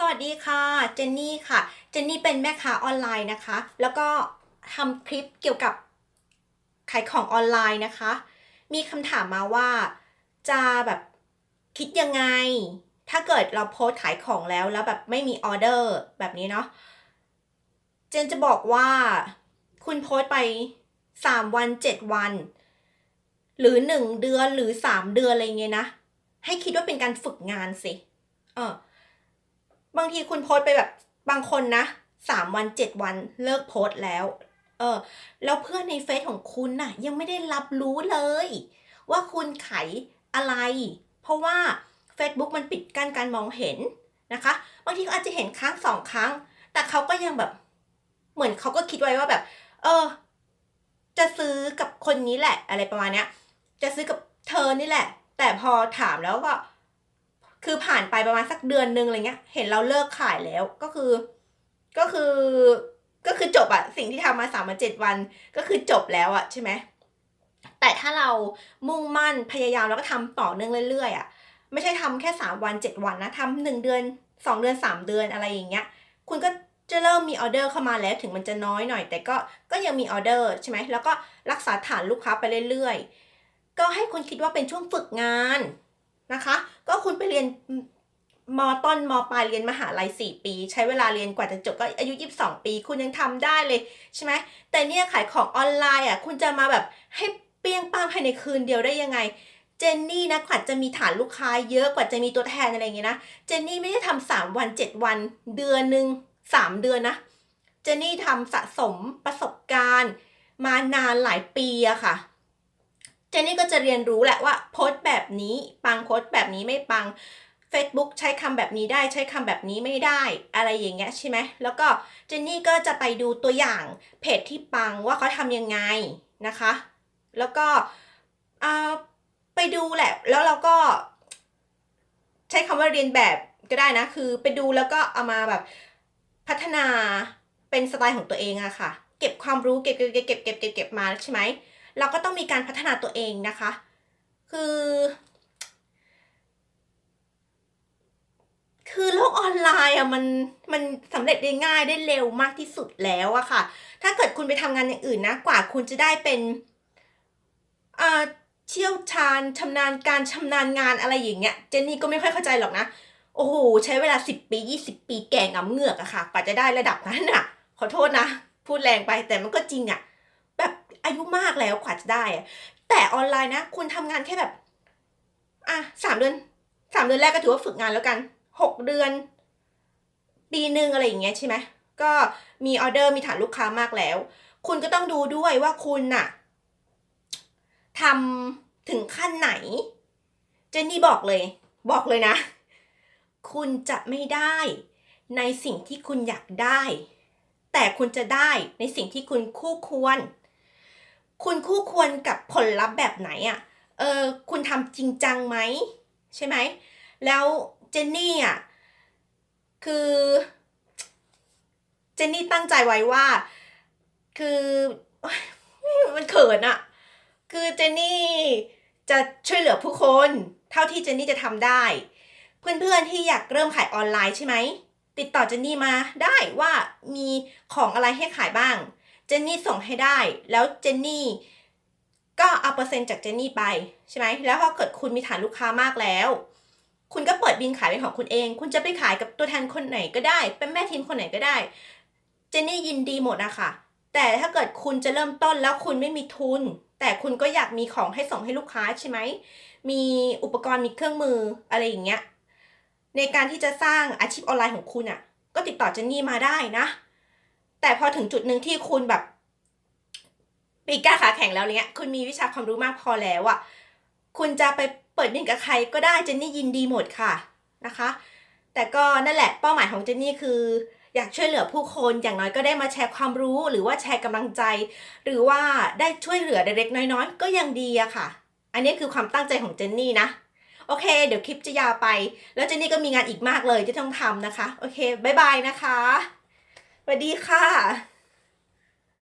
สวัสดีค่ะ เจนนี่ค่ะ เจนนี่เป็นแม่ค้าออนไลน์นะคะ แล้วก็ทำคลิปเกี่ยวกับขายของออนไลน์นะคะ มีคำถามมาว่าจะแบบคิดยังไง ถ้าเกิดเราโพสขายของแล้วแล้วแบบไม่มีออเดอร์แบบนี้เนาะ เจนจะบอกว่าคุณโพสไป 3 วัน 7 วัน หรือ 1 เดือนหรือ 3 เดือนอะไรเงี้ยนะ ให้คิดว่าเป็นการฝึกงานสิ เออ บางทีคุณโพสไปแบบบางคนนะสามวันเจ็ดวันเลิกโพสแล้ว เออ แล้วเพื่อนในเฟซของคุณน่ะ ยังไม่ได้รับรู้เลย ว่าคุณขายอะไร เพราะว่า Facebook มันปิดกั้นการมองเห็นนะคะ บางทีก็อาจจะเห็นครั้งสองครั้ง แต่เขาก็ยังแบบ เหมือนเขาก็คิดไว้ว่าแบบ เออ จะซื้อกับคนนี้แหละ อะไรประมาณเนี้ย จะซื้อกับเธอนี่แหละ แต่พอถามแล้วก็ คือผ่านไปประมาณสักเดือนนึงอะไรเงี้ย เห็นเราเลิกขายแล้วก็คือ ก็คือก็คือจบอะสิ่งที่ทำมาสามวันเจ็ดวันก็คือจบแล้วอะใช่ไหมแต่ถ้าเรามุ่งมั่นพยายามแล้วก็ทำต่อเนื่องเรื่อยๆอะไม่ใช่ทำแค่สามวันเจ็ดวันนะทำหนึ่งเดือนสองเดือนสามเดือนอะไรอย่างเงี้ย คุณก็จะเริ่มมีออเดอร์เข้ามาแล้วถึงมันจะน้อยหน่อย แต่ก็ก็ยังมีออเดอร์ใช่ไหมแล้วก็รักษาฐานลูกค้าไปเรื่อยๆ ก็ให้คุณคิดว่าเป็นช่วงฝึกงาน นะคะ ก็คุณไปเรียนมต้นมปลายเรียนมหาลัยสี่ปี ใช้เวลาเรียนกว่าจะจบก็อายุ 22 ปี คุณยังทำได้เลยใช่ไหมแต่เนี่ยขายของออนไลน์อะคุณจะมาแบบให้เปี้ยงป้างภายในคืนเดียวได้ยังไงเจนนี่นะกว่าจะมีฐานลูกค้าเยอะกว่าจะมีตัวแทนอะไรอย่างเงี้ยนะเจนนี่ไม่ได้ทำสามวันเจ็ดวันเดือนหนึ่งสามเดือนนะเจนนี่ทำสะสมประสบการณ์ มานานหลายปีอะค่ะ เจนนี่ก็จะเรียนรู้แหละว่าโพสต์แบบนี้ปังโพสต์แบบนี้ไม่ปัง Facebook ใช้คำแบบนี้ได้ใช้คำแบบนี้ไม่ได้อะไรอย่างเงี้ยใช่ไหมแล้วก็เจนนี่ก็จะไปดูตัวอย่างเพจที่ปังว่าเขาทำยังไงนะคะ แล้วก็อ่าไปดูแหละแล้วเราก็ ใช้คำว่าเรียนแบบก็ได้นะคือไปดูแล้วก็เอามาแบบพัฒนาเป็นสไตล์ของตัวเองอะค่ะ เก็บความรู้เก็บเก็บเก็บเก็บเก็บเก็บมาใช่ไหม เราก็ต้องมีการพัฒนาตัวเองนะคะ คือ คือโลกออนไลน์อะมันมันสำเร็จได้ง่ายได้เร็วมากที่สุดแล้วอะค่ะ ถ้าเกิดคุณไปทำงานอย่างอื่นนะกว่าคุณจะได้เป็นอ่าเชี่ยวชาญชำนาญการชำนาญงานอะไรอย่างเงี้ยเจนนี่ก็ไม่ค่อยเข้าใจหรอกนะ โอ้โห ใช้เวลาสิบปียี่สิบปีแก่งำเหงือกอะค่ะกว่าจะได้ระดับนั้นอะขอโทษนะ พูดแรงไปแต่มันก็จริงอะ อายุมากแล้วกว่าจะได้ แต่ออนไลน์นะ คุณทำงานแค่แบบ อะสามเดือนสามเดือนแรกก็ถือว่าฝึกงานแล้วกันหกเดือน ปีหนึ่งอะไรอย่างเงี้ยใช่ไหมก็มีออเดอร์มีฐานลูกค้ามากแล้ว คุณก็ต้องดูด้วยว่าคุณน่ะทำถึงขั้นไหน เจนนี่บอกเลย บอกเลยนะ คุณจะไม่ได้ในสิ่งที่คุณอยากได้ แต่คุณจะได้ในสิ่งที่คุณคู่ควร คุณคู่ควรกับผลลัพธ์แบบไหนอะ่ะ เออคุณทำจริงจังไหมใช่ไหม แล้วเจนนี่อะคือเจนนี่ตั้งใจไว้ว่า คือมันเขินอะคือเจนนี่จะช่วยเหลือผู้คน เท่าที่เจนนี่จะทำได้ เพื่อนๆที่อยากเริ่มขายออนไลน์ใช่ไหมติดต่อเจนนี่มาได้ว่ามีของอะไรให้ขายบ้าง เจนนี่ส่งให้ได้ แล้วเจนนี่ก็เอาเปอร์เซ็นต์จากเจนนี่ไปใช่ไหมแล้วพอเกิดคุณมีฐานลูกค้ามากแล้ว คุณก็เปิดบินขายเป็นของคุณเอง คุณจะไปขายกับตัวแทนคนไหนก็ได้ เป็นแม่ทีมคนไหนก็ได้ เจนนี่ยินดีหมดนะคะแต่ถ้าเกิดคุณจะเริ่มต้นแล้วคุณไม่มีทุน แต่คุณก็อยากมีของให้ส่งให้ลูกค้าใช่ไหม มีอุปกรณ์มีเครื่องมืออะไรอย่างเงี้ยในการที่จะสร้างอาชีพออนไลน์ของคุณอะ่ะ ก็ติดต่อเจนนี่มาได้นะ แต่พอถึงจุดหนึ่งที่คุณแบบปีก้าขาแข็งแล้วเนี้ย คุณมีวิชาความรู้มากพอแล้วอะ่ะ คุณจะไปเปิดบินกับใครก็ได้เจนนี่ยินดีหมดค่ะนะคะ แต่ก็นั่นแหละเป้าหมายของเจนนี่คืออยากช่วยเหลือผู้คนอย่างน้อยก็ได้มาแชร์ความรู้หรือว่าแชร์กำลังใจ หรือว่าได้ช่วยเหลือเล็กๆน้อยๆ ก็ยังดีอะค่ะ อันนี้คือความตั้งใจของเจนนี่นะโอเค เดี๋ยวคลิปจะยาวไป แล้วเจนนี่ก็มีงานอีกมากเลยที่ต้องทำนะคะ โอเค บ๊ายบายนะคะ วัสดีค่ะ